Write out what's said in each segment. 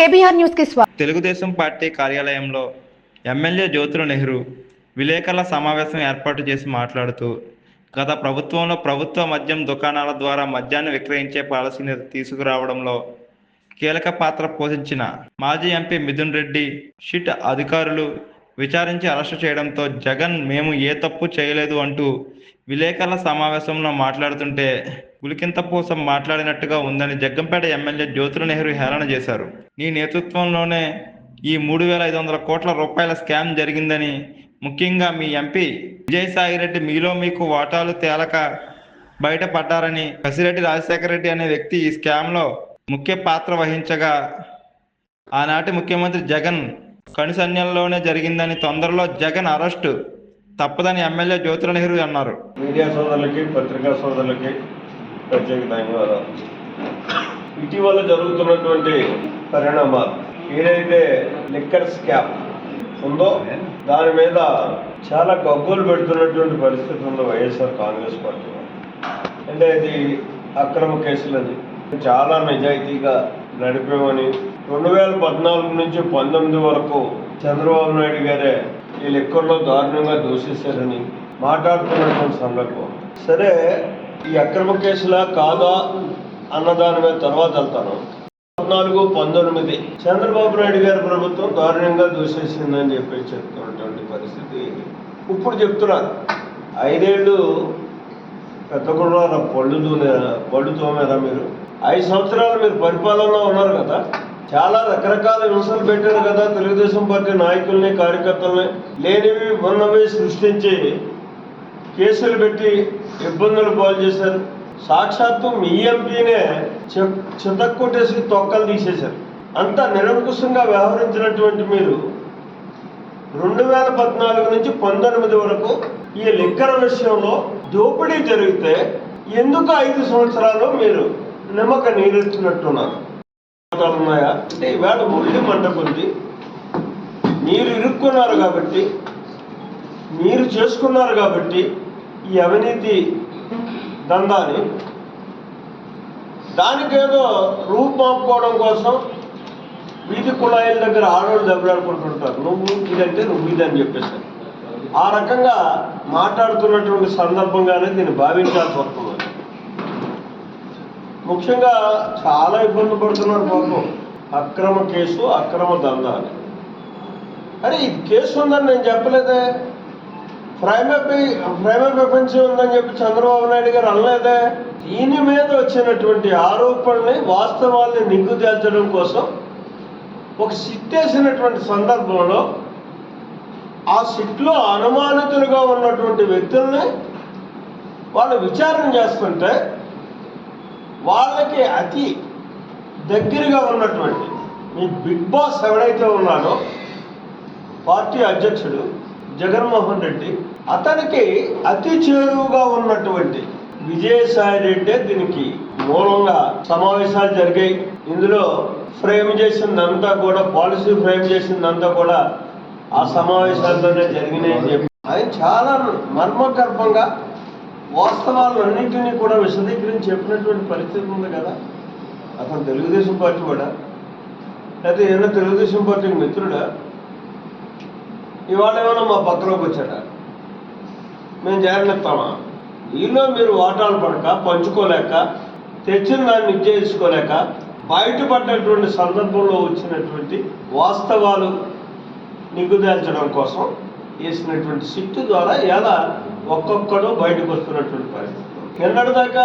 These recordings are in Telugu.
కేబీఆర్ న్యూస్కి స్వాగతం తెలుగుదేశం పార్టీ కార్యాలయంలో ఎమ్మెల్యే జ్యోతుల నెహ్రూ విలేకరుల సమావేశం ఏర్పాటు చేసి మాట్లాడుతూ గత ప్రభుత్వంలో ప్రభుత్వ మద్యం దుకాణాల ద్వారా మద్యాన్ని విక్రయించే పాలసీని తీసుకురావడంలో కీలక పాత్ర పోషించిన మాజీ ఎంపీ మిథున్ రెడ్డి షిట్ అధికారులు విచారించి అరెస్టు చేయడంతో జగన్ మేము ఏ తప్పు చేయలేదు అంటూ విలేకరుల సమావేశంలో మాట్లాడుతుంటే గులికింత కోసం మాట్లాడినట్టుగా ఉందని జగ్గంపేట ఎమ్మెల్యే జ్యోతుల నెహ్రూ హేళన చేశారు. నీ నేతృత్వంలోనే ఈ మూడు వేల ఐదు వందల కోట్ల రూపాయల స్కామ్ జరిగిందని ముఖ్యంగా మీ ఎంపీ విజయసాయిరెడ్డి మీలో మీకు వాటాలు తేలక బయటపడ్డారని కసిరెడ్డి రాజశేఖర రెడ్డి అనే వ్యక్తి ఈ స్కామ్లో ముఖ్య పాత్ర వహించగా ఆనాటి ముఖ్యమంత్రి జగన్ కనుసన్యంలోనే జరిగిందని తొందరలో జగన్ అరెస్టు తప్పదని ఎమ్మెల్యే జ్యోతుల నెహ్రూ అన్నారు. మీడియా సోదరులకి పత్రికా సోదరులకి ప్రత్యేక ధన్యవాదాలు ఇటీవల జరుగుతున్నటువంటి పరిణామాలు ఏదైతే లిక్కర్ స్కామ్ ఉందో దాని మీద చాలా గబ్బులు పెడుతున్నటువంటి పరిస్థితి ఉందో వైఎస్ఆర్ కాంగ్రెస్ పార్టీ అంటే ఇది అక్రమ కేసులని చాలా నిజాయితీగా నడిపామని రెండు వేల పద్నాలుగు నుంచి పంతొమ్మిది వరకు చంద్రబాబు నాయుడు గారే ఈ లెక్కల్లో దారుణంగా దూషిస్తారని మాట్లాడుతున్నటువంటి సందర్భం. సరే ఈ అక్రమ కేసులా కాదా అన్నదాని మీద తర్వాత వెళ్తాను. పద్నాలుగు పంతొమ్మిది. చంద్రబాబు నాయుడు గారి ప్రభుత్వం దారుణంగా దూషిస్తుందని చెప్పి చెప్తున్నటువంటి పరిస్థితి. ఇప్పుడు చెప్తున్నారు ఐదేళ్ళు పెద్ద కూడా పళ్ళు దూనేరా పళ్ళు మీరు? ఐదు సంవత్సరాలు మీరు పరిపాలనలో ఉన్నారు కదా? చాలా రకరకాల విమర్శలు పెట్టారు కదా తెలుగుదేశం పార్టీ నాయకుల్ని కార్యకర్తల్ని. లేనివి ఉన్నవి సృష్టించి కేసులు పెట్టి ఇబ్బందులు పాలు చేశారు. సాక్షాత్తు మీ ఎంపీనే చితక్కొట్టేసి తొక్కలు తీసేశారు. అంత నిరంకుశంగా వ్యవహరించినటువంటి మీరు రెండు వేల పద్నాలుగు నుంచి పంతొమ్మిది వరకు ఈ లిక్కర్ విషయంలో దోపిడీ జరిగితే ఎందుకు ఐదు సంవత్సరాలు మీరు నిమ్మక నీరెత్తినట్టున్నారు? మాటలు ఉన్నాయా అంటే ఈవేళ ముళ్ళి మంట కొద్ది మీరు ఇరుక్కున్నారు కాబట్టి మీరు చేసుకున్నారు కాబట్టి ఈ అవినీతి దందాని దానికేదో రూపుమాపుకోవడం కోసం వీధి కుళాయిల దగ్గర ఆడవాళ్ళు దెబ్బలాడుకుంటుంటారు. నువ్వు ఇదంటే నువ్వు ఇదని చెప్పేసి ఆ రకంగా మాట్లాడుతున్నటువంటి సందర్భంగానే దీన్ని భావించాల్సి వస్తుంది. ముఖ్యంగా చాలా ఇబ్బంది పడుతున్నారు పాపం. అక్రమ కేసు అక్రమ దందా అని అరే ఇది కేసు ఉందని నేను చెప్పలేదే. ప్రైమ్ ప్రైమ్ పెపెన్సీ ఉందని చెప్పి చంద్రబాబు నాయుడు గారు అనలేదే. దీని మీద వచ్చినటువంటి ఆరోపణల్ని వాస్తవాల్ని నిగ్గుదేల్చడం కోసం ఒక సిట్ వేసినటువంటి సందర్భంలో ఆ సిట్లో అనుమానితులుగా ఉన్నటువంటి వ్యక్తుల్ని వాళ్ళు విచారణ చేస్తుంటే వాళ్ళకి అతి దగ్గరగా ఉన్నటువంటి మీ బిగ్ బాస్ ఎవడైతే ఉన్నాడో పార్టీ అధ్యక్షుడు జగన్మోహన్ రెడ్డి అతనికి అతి చేరువుగా ఉన్నటువంటి విజయసాయి రెడ్డి దీనికి మూలంగా సమావేశాలు జరిగాయి. ఇందులో ఫ్రేమ్ చేసిందంతా కూడా పాలసీ ఫ్రేమ్ చేసిందంతా కూడా ఆ సమావేశాల్లోనే జరిగినాయని చెప్పి ఆయన చాలా మర్మగర్భంగా వాస్తవాలన్నింటినీ కూడా విశదీకరించి చెప్పినటువంటి పరిస్థితి ఉంది కదా? అతను తెలుగుదేశం పార్టీ కూడా లేకపోతే ఏమైనా తెలుగుదేశం పార్టీకి మిత్రుడా? ఇవాళ ఏమైనా మా పక్కలోకి వచ్చాడా? మేము జాగ్రత్తమా ఈలో మీరు వాటాలు పడక పంచుకోలేక తెచ్చిన దాన్ని నిశ్చయించుకోలేక బయటపడ్డటువంటి సందర్భంలో వచ్చినటువంటి వాస్తవాలు నిగుదాల్చడం కోసం వేసినటువంటి సిట్టు ద్వారా ఎలా ఒక్కొక్కడు బయటకు వస్తున్నటువంటి పరిస్థితి. నిన్నటి దాకా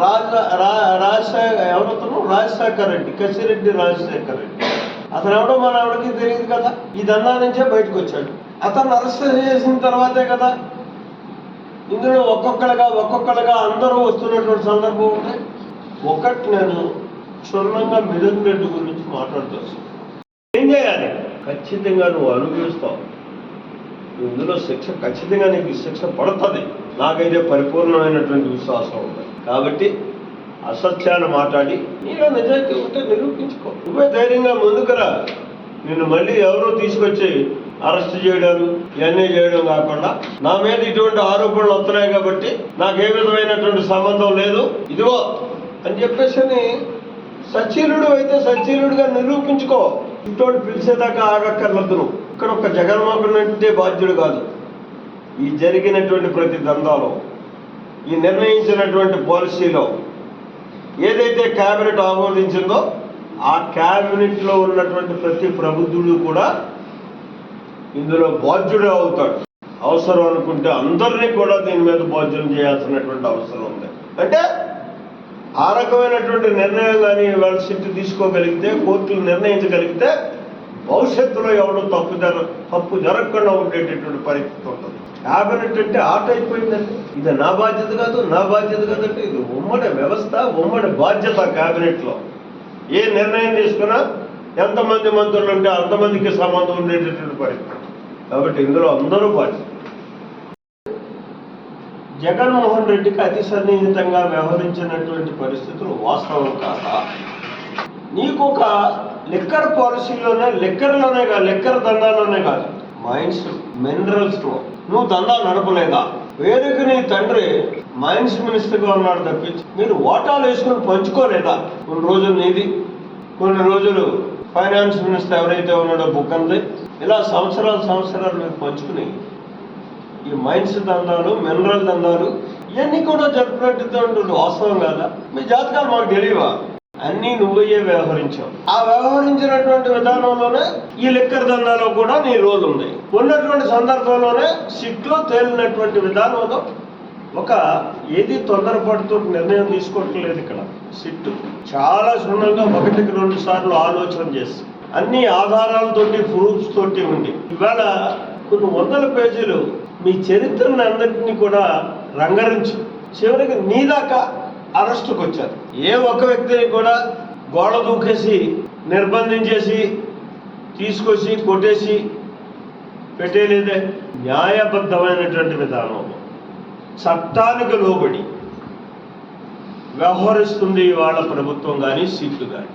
రాజ రా- రాజశేఖర్ ఎవరతను రాజశేఖర్ రెడ్డి కసిరెడ్డి రాజశేఖర్ రెడ్డి. అతను ఎవడో మన ఎవరికి తెలియదు కదా? ఇదన్నా నుంచే బయటకు వచ్చాడు. అతను అరెస్ట్ చేసిన తర్వాతే కదా? ఇందులో ఒక్కొక్కలుగా ఒక్కొక్కలుగా అందరూ వస్తున్నటువంటి సందర్భం ఉంది ఒకటి నేను క్షుణ్ణంగా మిథున్ రెడ్డి గురించి మాట్లాడుతూ ఏం చేయాలి? ఖచ్చితంగా నువ్వు అనుభవిస్తావు. ఇందులో శిక్ష ఖచ్చితంగా నీకు శిక్ష పడుతుంది. నాకైతే పరిపూర్ణమైనటువంటి విశ్వాసం ఉంది. కాబట్టి అసత్యాన్ని మాట్లాడి నీలో నిజాయితీ ఉంటే నిరూపించుకో. నువ్వే ధైర్యంగా ముందుకురా నిన్ను మళ్ళీ ఎవరో తీసుకొచ్చి అరెస్ట్ చేయడం ఇవన్నీ చేయడం కాకుండా నా మీద ఇటువంటి ఆరోపణలు వస్తున్నాయి కాబట్టి నాకు ఏ విధమైనటువంటి సంబంధం లేదు. ఇదిగో అని చెప్పేసి అని అయితే సచీలుడుగా నిరూపించుకో. ఇటువంటి పిలిచేదాకా ఆగక్కర్లద్దు నువ్వు. ఇక్కడ ఒక జగన్మోహన్ అంటే బాధ్యుడు కాదు. ఈ జరిగినటువంటి ప్రతి దందాలో ఈ నిర్ణయించినటువంటి పాలసీలో ఏదైతే కేబినెట్ ఆమోదించిందో ఆ క్యాబినెట్లో ఉన్నటువంటి ప్రతి ప్రబుద్ధుడు కూడా ఇందులో బాధ్యుడే అవుతాడు. అవసరం అనుకుంటే అందరినీ కూడా దీని మీద బాధ్యం చేయాల్సినటువంటి అవసరం ఉంది. అంటే ఆ రకమైనటువంటి నిర్ణయం కానీ వాళ్ళ సిట్టు తీసుకోగలిగితే కోర్టులు నిర్ణయించగలిగితే భవిష్యత్తులో ఎవరు తప్పు జర తప్పు జరగకుండా ఉండేటటువంటి పరిస్థితి ఉంటుంది. క్యాబినెట్ అంటే ఆట అయిపోయిందండి. ఇది నా బాధ్యత కాదు నా బాధ్యత కాదంటే ఇది ఉమ్మడి వ్యవస్థ ఉమ్మడి బాధ్యత క్యాబినెట్లో. ఏ నిర్ణయం తీసుకున్నా ఎంతమంది మంత్రులు ఉంటే అంతమందికి సంబంధం ఉండేటటువంటి పరిస్థితి. కాబట్టి ఇందులో అందరూ బాధ్యత. జగన్మోహన్ రెడ్డికి అతి సన్నిహితంగా వ్యవహరించినటువంటి పరిస్థితులు వాస్తవం కాదా నీకు ఒక లిక్కర్ పాలసీలోనే లిక్కర్లోనే కాదు లిక్కర్ దండాలోనే కాదు. మైన్స్ మినరల్స్ నువ్వు దందా నడపలేదా? వేదిక నీ తండ్రి మైన్స్ మినిస్టర్గా ఉన్నాడు తప్పించి మీరు వాటాలు వేసుకుని పంచుకోలేదా? కొన్ని రోజులు నీది కొన్ని రోజులు ఫైనాన్స్ మినిస్టర్ ఎవరైతే ఉన్నాడో బుక్ అంది ఇలా సంవత్సరాలు సంవత్సరాలు మీరు పంచుకుని ఈ మైన్స్ దందాలు మినరల్ దందాలు ఇవన్నీ కూడా జరుపునట్టు వాస్తవం కాదా? మీ జాతకాలు మాకు తెలియవా? అన్నీ నువ్వయ్యే వ్యవహరించావు. ఆ వ్యవహరించినటువంటి విధానంలోనే ఈ లిక్కర్ దందాలో కూడా నీ రోల్ ఉంది. ఉన్నటువంటి సందర్భంలోనే సిట్లో తేలినటువంటి విధానంలో ఒక ఏది తొందరపడుతూ నిర్ణయం తీసుకోవట్లేదు ఇక్కడ. సిట్టు చాలా క్షుణ్ణంగా ఒకటికి రెండు సార్లు ఆలోచన చేసి అన్ని ఆధారాలతోటి ప్రూఫ్స్ తోటి ఉంది. ఇవాళ కొన్ని వందల పేజీలు మీ చరిత్రను అందరినీ కూడా రంగరించి చివరికి నీ దాకా అరెస్టుకు వచ్చారు ఏ ఒక్క వ్యక్తిని కూడా గోడ దూకేసి నిర్బంధించేసి తీసుకొచ్చి కొట్టేసి పెట్టేలేదే. న్యాయబద్ధమైనటువంటి విధానం చట్టానికి లోబడి వ్యవహరిస్తుంది వాళ్ళ ప్రభుత్వం కానీ సీట్లు కానీ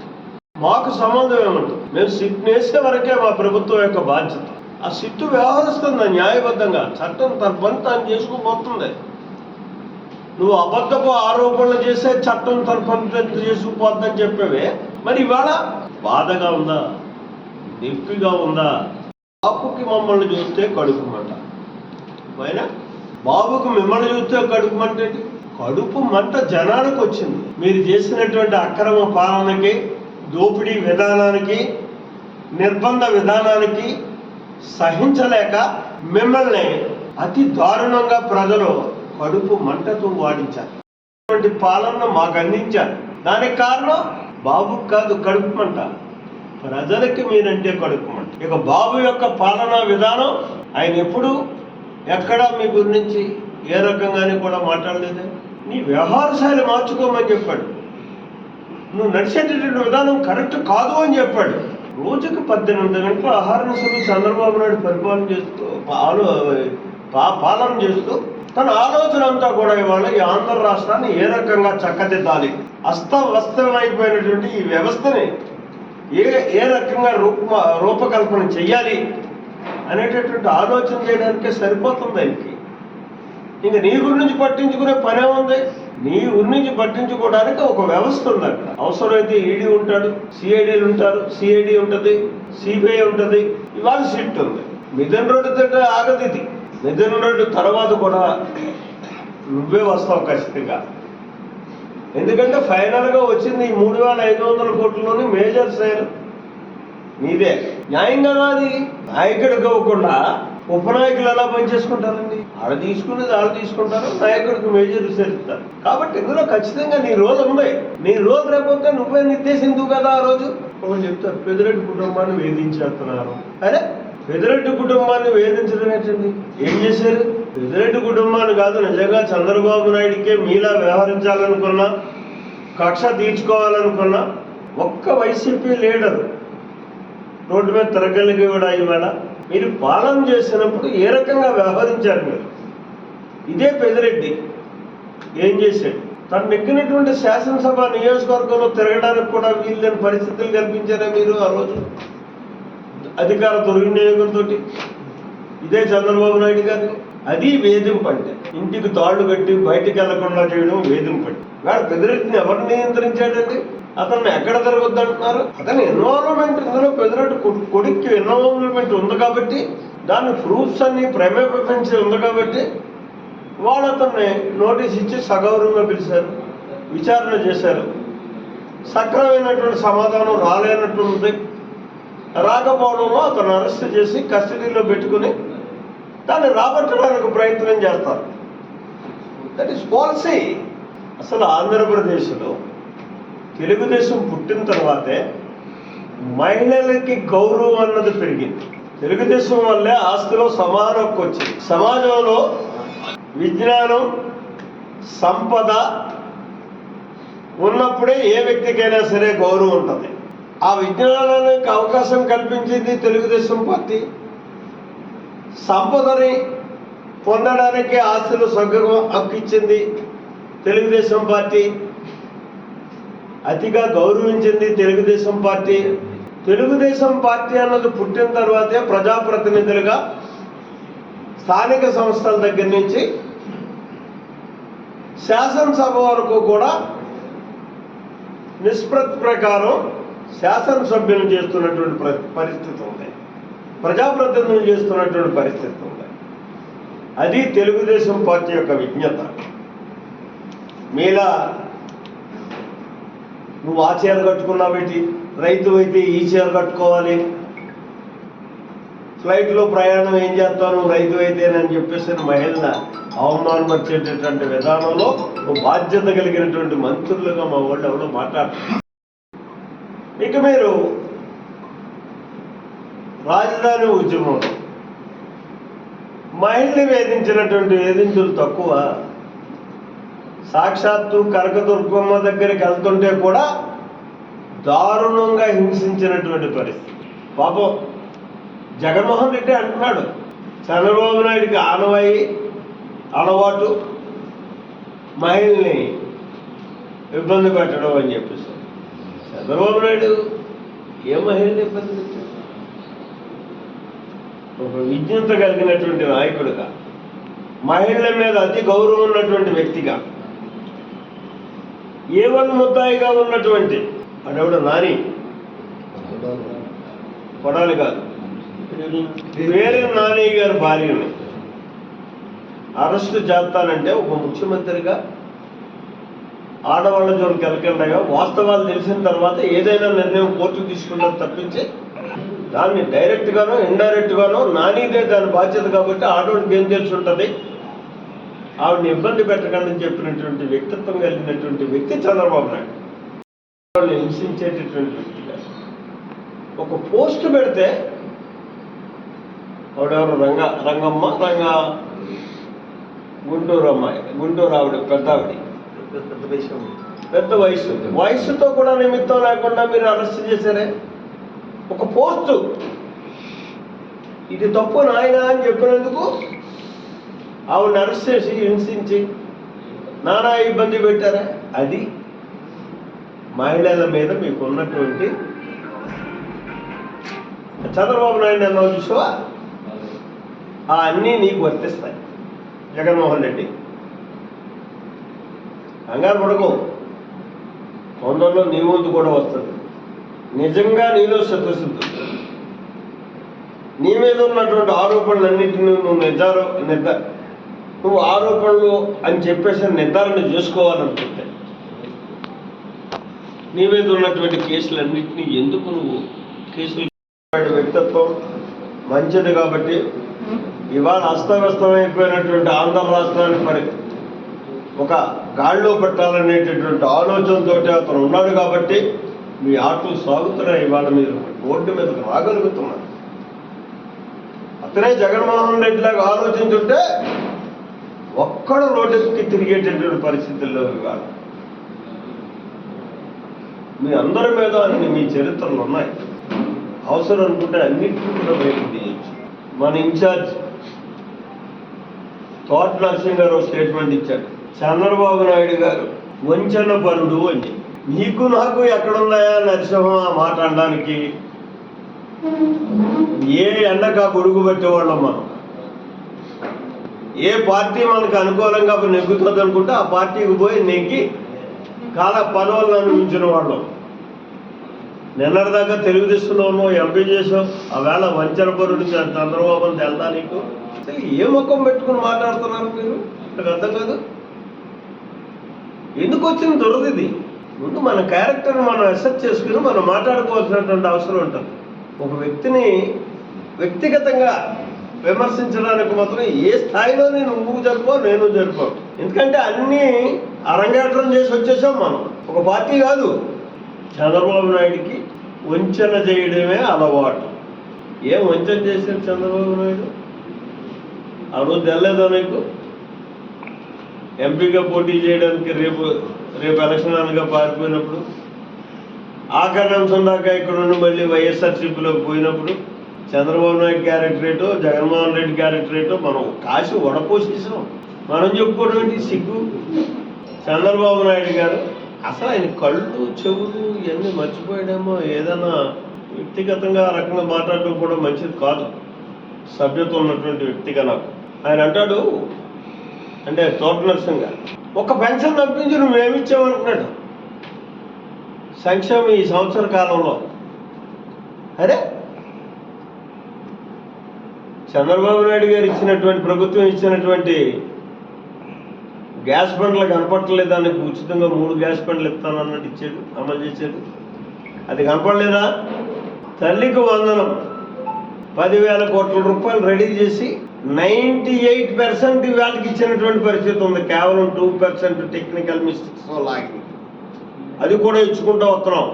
మాకు సంబంధం ఏమంటుంది మేము సిట్ వేసే వరకే మా ప్రభుత్వం యొక్క బాధ్యత. ఆ సిట్టు వ్యవహరిస్తుంది న్యాయబద్ధంగా? చట్టం తన పని తాను చేసుకుపోతుంది నువ్వు అబద్ధపు ఆరోపణలు చేసే చట్టం తన చేసుకుపోద్దని చెప్పేవే? మరి ఇవాళ బాధగా ఉందా? నొప్పిగా ఉందా? బాబుకి మమ్మల్ని చూస్తే కడుపుమంట అయినా బాబుకు మిమ్మల్ని చూస్తే కడుపుమంట కడుపు మంట జనానికి వచ్చింది. మీరు చేసినటువంటి అక్రమ పాలనకి దోపిడీ విధానానికి నిర్బంధ విధానానికి సహించలేక మిమ్మల్ని అతి దారుణంగా ప్రజలు కడుపు మంటతో వాడించారు అటువంటి పాలన మాకు అందించారు దానికి కారణం? బాబుకు కాదు కడుపు మంట. ప్రజలకి మీరంటే కడుపు మంట. ఇక బాబు యొక్క పాలనా విధానం ఆయన ఎప్పుడు ఎక్కడా మీ గురించి ఏ రకంగానే కూడా మాట్లాడలేదే. నీ వ్యవహార శైలి మార్చుకోమని చెప్పాడు. నువ్వు నడిచేటటువంటి విధానం కరెక్ట్ కాదు అని చెప్పాడు. రోజుకి పద్దెనిమిది గంటల ఆహార నిశలు చంద్రబాబు నాయుడు పరిపాలన చేస్తూ పాలు పా- పాలన చేస్తూ తన ఆలోచన అంతా కూడా ఇవాళ ఈ ఆంధ్ర రాష్ట్రాన్ని ఏ రకంగా చక్కదిద్దాలి? అస్తవ్యస్తమైపోయినటువంటి ఈ వ్యవస్థని ఏ ఏ రకంగా రూప రూపకల్పన చెయ్యాలి అనేటటువంటి ఆలోచన చేయడానికే సరిపోతుంది ఆయనకి ఇంకా నీ గురించి పట్టించుకునే పనే ఉంది. నీ గురించి పట్టించుకోవడానికి ఒక వ్యవస్థ ఉంది అక్కడ అవసరమైతే ఈడీ ఉంటాడు సిఐడీలు ఉంటారు సిఐడి ఉంటుంది సిబిఐ ఉంటుంది ఇవాళ సిట్ ఉంది. మిథన్ రోడ్డు దగ్గర ఆగదు ఇది. రోడ్డు తర్వాత కూడా నువ్వే వస్తావు ఖచ్చితంగా. ఎందుకంటే ఫైనల్గా వచ్చింది ఈ మూడు వేల ఐదు వందల కోట్లలోని మేజర్ షేర్ నీదే న్యాయం కదా అది నాయకుడికి ఇవ్వకుండా ఉపనాయకులు ఎలా పనిచేసుకుంటారండి? ఆడ తీసుకునేది ఆడ తీసుకుంటారు నాయకుడికి మేజర్ ఇస్తారు. కాబట్టి ఇందులో ఖచ్చితంగా నీ రోల్ ఉంది. నీ రోల్ రేపొద్దు నువ్వే నిర్దేశించు కదా ఆ రోజు? చెప్తారు పెదిరెడ్డి కుటుంబాన్ని వేధించేస్తున్నారు. అరే పెదిరెడ్డి కుటుంబాన్ని వేధించడం ఏంటండి? ఏం చేశారు? పెదిరెడ్డి కుటుంబాన్ని కాదు నిజంగా చంద్రబాబు నాయుడికే మీలా వ్యవహరించాలనుకున్నా కక్ష తీర్చుకోవాలనుకున్నా ఒక్క వైసీపీ లీడర్ రోడ్డు మీద తిరగలిగి కూడా ఇవాళ మీరు పాలన చేసినప్పుడు ఏ రకంగా వ్యవహరించారు మీరు? ఇదే పెదిరెడ్డి ఏం చేశాడు? తను నెగ్గినటువంటి శాసనసభ నియోజకవర్గంలో తిరగడానికి కూడా వీల్లేని పరిస్థితులు కల్పించారా మీరు ఆ రోజు? అధికార దుర్వినియోగంతో ఇదే చంద్రబాబు నాయుడు గారు. అది వేధింపు అంటే ఇంటికి తాళ్ళు కట్టి బయటికి వెళ్ళకుండా చేయడం వేధింపు అంటే వాడు పెదిరెడ్డిని ఎవరు నియంత్రించాడండి? అతన్ని ఎక్కడ తిరగొద్దంటున్నారు? అతని ఇన్వాల్వ్మెంట్ ఇందులో పెదిరెడ్డి కొడుక్కి ఇన్వాల్వ్మెంట్ ఉంది కాబట్టి దాని ప్రూఫ్స్ అన్ని ప్రమేపించి ఉంది కాబట్టి వాళ్ళు అతన్ని నోటీస్ ఇచ్చి సగౌరవంగా పిలిచారు. విచారణ చేశారు. సక్రమైనటువంటి సమాధానం రాలేనట్టుంది. రాకపోవడంలో అతను అరెస్ట్ చేసి కస్టడీలో పెట్టుకుని దాన్ని రాబట్టడానికి ప్రయత్నం చేస్తారు. దట్ ఈస్ పాలసీ అసలు ఆంధ్రప్రదేశ్లో తెలుగుదేశం పుట్టిన తర్వాతే మహిళలకి గౌరవం అన్నది పెరిగింది. తెలుగుదేశం వల్లే ఆస్తిలో సమాన హక్కు వచ్చింది. సమాజంలో విజ్ఞానం సంపద ఉన్నప్పుడే ఏ వ్యక్తికైనా సరే గౌరవం ఉంటుంది. ఆ విజ్ఞానానికి అవకాశం కల్పించింది తెలుగుదేశం పార్టీ. సంపదని పొందడానికి ఆస్తులు సగం హక్కిచ్చింది తెలుగుదేశం పార్టీ. అతిగా గౌరవించింది తెలుగుదేశం పార్టీ. తెలుగుదేశం పార్టీ అన్నది పుట్టిన తర్వాతే ప్రజాప్రతినిధులుగా స్థానిక సంస్థల దగ్గర నుంచి శాసనసభ వరకు కూడా నిష్పత్తి ప్రకారం శాసనసభ్యులు చేస్తున్నటువంటి పరిస్థితి ఉంది. ప్రజాప్రతినిధులు చేస్తున్నటువంటి పరిస్థితి ఉంది. అది తెలుగుదేశం పార్టీ యొక్క విజ్ఞత. మీలా నువ్వు ఆ చీర కట్టుకున్నావేటి రైతు అయితే ఈ చీర కట్టుకోవాలి. ఫ్లైట్లో ప్రయాణం ఏం చేస్తావు రైతు అయితేనని చెప్పేసి మహిళ అవమానపరిచేటటువంటి విధానంలో బాధ్యత కలిగినటువంటి మంత్రులుగా మా వాళ్ళు ఎవరో మాట్లాడుతున్నారు. ఇక మీరు రాజధాని ఉద్యమం మహిళని వేధించినటువంటి వేధించులు తక్కువ. సాక్షాత్తు కనకదుర్గమ్మ దగ్గరికి వెళ్తుంటే కూడా దారుణంగా హింసించినటువంటి పరిస్థితి. పాపం జగన్మోహన్ రెడ్డి అంటున్నాడు చంద్రబాబు నాయుడికి ఆనవాయి అలవాటు మహిళని ఇబ్బంది పెట్టడం అని చెప్పేసి. చంద్రబాబు నాయుడు ఏ మహిళని ఇబ్బంది పెట్టాడు ఒక విజ్ఞత కలిగినటువంటి నాయకుడిగా మహిళల మీద అతి గౌరవం ఉన్నటువంటి వ్యక్తిగా ఏ వన్ ముద్దాయిగా ఉన్నటువంటి అడవుడు నాని. కొడాలి కాదు. వేరే నాని గారి భార్యను అరెస్టు చేస్తానంటే ఒక ముఖ్యమంత్రిగా ఆడవాళ్ళ జోలికి వెళ్ళకుండా వాస్తవాలు తెలిసిన తర్వాత ఏదైనా నిర్ణయం కోర్టు తీసుకున్నది తప్పించి దాన్ని డైరెక్ట్ గానో ఇండైరెక్ట్ గానో నానిదే దాని బాధ్యత కాబట్టి ఆడవాళ్ళకి ఏం తెలిసి ఉంటుంది? ఆవిడని ఇబ్బంది పెట్టకండి అని చెప్పినటువంటి వ్యక్తిత్వం కలిగినటువంటి వ్యక్తి చంద్రబాబు నాయుడు. వాళ్ళని హింసించేటటువంటి వ్యక్తి ఒక పోస్ట్ పెడితే ఆవిడెవరు? రంగ రంగమ్మ రంగ గుంటూరు అమ్మాయి గుంటూరు ఆవిడ పెద్ద ఆవిడ పెద్ద వయసు వయసుతో కూడా నిమిత్తం లేకుండా మీరు అరెస్ట్ చేశారే? ఒక పోస్టు. ఇది తప్పు నాయన అని చెప్పినందుకు ఆవిడని అరెస్ట్ చేసి హింసించి నానా ఇబ్బంది పెట్టారా? అది మహిళల మీద మీకు ఉన్నటువంటి చంద్రబాబు నాయుడు అన్నావు చూసావా? ఆ అన్నీ నీకు వర్తిస్తాయి. జగన్మోహన్ రెడ్డి కంగారు పడుకో. తొందరలో నీ ముందు కూడా వస్తుంది. నిజంగా నీలో శత్రుశుద్ధి నీ మీద ఉన్నటువంటి ఆరోపణలన్నింటినీ నువ్వు నిర్ధార నిర్ధ నువ్వు ఆరోపణలు అని చెప్పేసి నిర్ధారణ చేసుకోవాలనుకుంటే నీ మీద ఉన్నటువంటి కేసులన్నింటినీ ఎందుకు నువ్వు కేసులు వ్యక్తిత్వం? మంచిది కాబట్టి ఇవాళ అస్తవ్యస్తమైపోయినటువంటి ఆంధ్ర రాష్ట్రాన్ని మరి ఒక గాడిలో పెట్టాలనేటటువంటి ఆలోచనతో అతను ఉన్నాడు కాబట్టి మీ ఆటలు సాగుతున్నాయి ఇవాళ మీరు బోర్డు మీద రాగలుగుతున్నారు. అతనే జగన్మోహన్ రెడ్డి లాగా ఆలోచించుంటే ఒక్కడు రోడ్డుకి తిరిగేటటువంటి పరిస్థితుల్లో ఇవాళ. మీ అందరి మీద అన్ని మీ చరిత్రలు ఉన్నాయి. అవసరం అనుకుంటే అన్నింటినీ కూడా బయటకు తీయచ్చు. మన ఇన్ఛార్జ్ తోట నరసింహ్ గారు స్టేట్మెంట్ ఇచ్చాడు. చంద్రబాబు నాయుడు గారు వంచన పరుడు అని. నీకు నాకు ఎక్కడున్నాయా నరసింహ ఆ మాట అనడానికి? ఏ ఎండక గొడుగు పెట్టేవాళ్ళం మనం ఏ పార్టీ మనకు అనుకూలంగా నెగ్గుతుంది అనుకుంటే ఆ పార్టీకి పోయి నెగ్గి కాల పదవులను అనుభవించిన వాళ్ళం. నిన్నటిదాకా తెలుగుదేశంలో ఉన్నావు ఎంపీ చేసాం ఆ వేళ వంచన పరుడు చంద్రబాబుని తెలుదా నీకు? అసలు ఏ ముఖం పెట్టుకుని మాట్లాడుతున్నారు మీరు? నాకు అర్థం కాదు? ఎందుకు వచ్చిన దురద ఇది? ముందు మన క్యారెక్టర్ని మనం అసెస్ చేసుకుని మనం మాట్లాడుకోవాల్సినటువంటి అవసరం ఉంటుంది. ఒక వ్యక్తిని వ్యక్తిగతంగా విమర్శించడానికి మాత్రం ఏ స్థాయిలో నేను నువ్వు జరుపో నేను జరుపో ఎందుకంటే అన్నీ అరంగేట్రం చేసి వచ్చేసాం మనం. ఒక పార్టీ కాదు. చంద్రబాబు నాయుడికి వంచన చేయడమే అలవాటు. ఏం వంచన చేశాడు చంద్రబాబు నాయుడు? ఆ రోజు తెల్లేదా నీకు? ఎంపీగా పోటీ చేయడానికి రేపు రేపు ఎలక్షన్ అనగా పారిపోయినప్పుడు ఆఖరి అంశం దాకా ఇక్కడ నుండి మళ్ళీ వైఎస్ఆర్సీపీలోకి పోయినప్పుడు చంద్రబాబు నాయుడు క్యారెక్టరేటో జగన్మోహన్ రెడ్డి క్యారెక్టరేట్ మనం కాసి వడపోసేసాం. మనం చెప్పుకోవడం సిగ్గు. చంద్రబాబు నాయుడు గారు అసలు ఆయన కళ్ళు చెవులు ఇవన్నీ మర్చిపోయాడేమో ఏదైనా వ్యక్తిగతంగా ఆ రకంగా మాట్లాడడం కూడా మంచిది కాదు. సభ్యత ఉన్నటువంటి వ్యక్తిగా నాకు. ఆయన అంటాడు అంటే తోట నరసింహ ఒక పెన్షన్ తప్పించి నువ్వేమిచ్చావనుకున్నాడు సంక్షేమం ఈ సంవత్సర కాలంలో. అరే! చంద్రబాబు నాయుడు గారు ఇచ్చినటువంటి ప్రభుత్వం ఇచ్చినటువంటి గ్యాస్ బండ్లు కనపడలేదు దానికి ఉచితంగా మూడు గ్యాస్ బండ్లు ఇస్తానన్నట్టు ఇచ్చాడు అమలు చేశాడు. అది కనపడలేదా? తల్లికి వందనం. పదివేల కోట్ల రూపాయలు రెడీ చేసి నైంటీ ఎయిట్ పర్సెంట్ వాళ్ళకి ఇచ్చినటువంటి పరిస్థితి ఉంది. కేవలం టూ పర్సెంట్ టెక్నికల్ మిస్టేక్స్ లాగి అది కూడా ఇచ్చుకుంటూ వస్తున్నాం.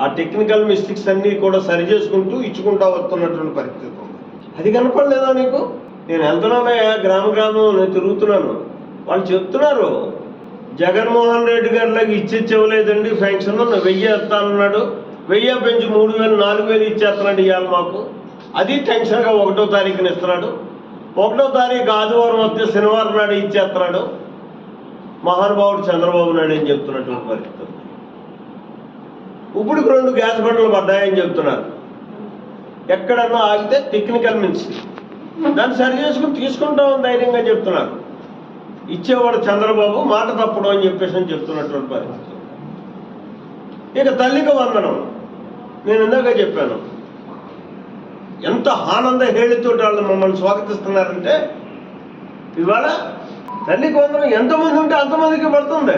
ఆ టెక్నికల్ మిస్టేక్స్ అన్నీ కూడా సరి చేసుకుంటూ ఇచ్చుకుంటూ వస్తున్నటువంటి పరిస్థితి ఉంది. అది కనపడలేదా నీకు? నేను వెళ్తున్నానయ్యా గ్రామ గ్రామం నేను తిరుగుతున్నాను. వాళ్ళు చెప్తున్నారు జగన్మోహన్ రెడ్డి గారిలాగా ఇచ్చిచ్చవలేదండి పెన్షన్ వెయ్యి వేస్తానన్నాడు వెయ్యి పెంచి మూడు వేలు నాలుగు వేలు ఇచ్చేస్తున్నాడు ఇవాళ మాకు. అది టెన్షన్గా ఒకటో తారీఖున ఇస్తున్నాడు. ఒకటో తారీఖు ఆదివారం వస్తే శనివారం నాడు ఇచ్చేస్తున్నాడు. మహానుభావుడు చంద్రబాబు నాయుడు అని చెప్తున్నటువంటి పరిస్థితి. ఇప్పుడు రెండు గ్యాస్ బండ్లు పడ్డాయని చెప్తున్నారు. ఎక్కడన్నా ఆగితే టెక్నికల్ మిన్స్ దాన్ని సరి చేసుకుని తీసుకుంటామని ధైర్యంగా చెప్తున్నారు. ఇచ్చేవాడు చంద్రబాబు మాట తప్పడం అని చెప్పేసి అని చెప్తున్నటువంటి పరిస్థితి. ఇక తల్లికి వందనం. నేను ఇందాక చెప్పాను. ఎంత ఆనంద హేళితోటి వాళ్ళు మమ్మల్ని స్వాగతిస్తున్నారంటే ఇవాళ తల్లి కొందరం ఎంతమంది ఉంటే అంతమందికి పడుతుంది.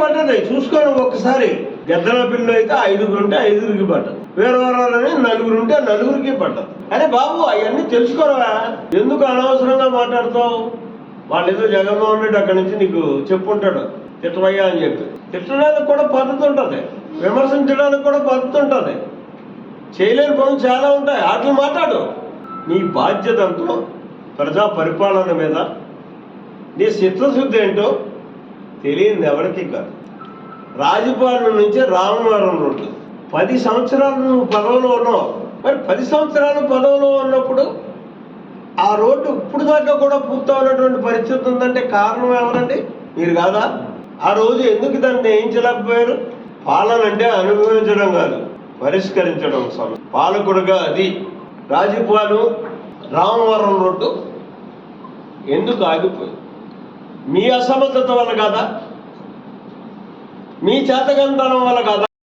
పడ్డది చూసుకోను ఒక్కసారి. గద్దల పిల్లలు అయితే ఐదుగురు ఉంటే ఐదుగురికి పడ్డది వేరే వారాలని నలుగురు ఉంటే నలుగురికి పడ్డది అరే బాబు అవన్నీ తెలుసుకోరా? ఎందుకు అనవసరంగా మాట్లాడతావు? వాళ్ళు ఏదో జగన్మోహన్ రెడ్డి అక్కడి నుంచి నీకు చెప్పుంటాడు. తిట్టవయ్యా అని చెప్పి. తిట్టడానికి కూడా పద్ధతి ఉంటుంది. విమర్శించడానికి కూడా పద్ధతి ఉంటుంది. చేయలేని పనులు చాలా ఉంటాయి. వాటిని మాట్లాడు. నీ బాధ్యత అంతా ప్రజా పరిపాలన మీద నీ చిత్తశుద్ధి ఏంటో తెలియదు ఎవరికి కాదు. రాజపాలెం నుంచి రామవరం రోడ్డు. పది సంవత్సరాలు నువ్వు పదవిలో ఉన్నావు. మరి పది సంవత్సరాలు పదవిలో ఉన్నప్పుడు ఆ రోడ్డు ఇప్పుడు దాకా కూడా పూర్తవునటువంటి పరిస్థితి ఉందంటే కారణం ఎవరండి? మీరు కాదా? ఆ రోజు ఎందుకు దాన్ని వేయించలేకపోయారు? పాలన అంటే అనుభవించడం కాదు. పరిష్కరించడం స్వామి పాలకుడుగా అది. రాజపాలెం రామవరం రోడ్డు ఎందుకు ఆగిపోయింది? మీ అసమర్థత వల్ల కాదా? మీ చేతకంతనం వల్ల కాదా?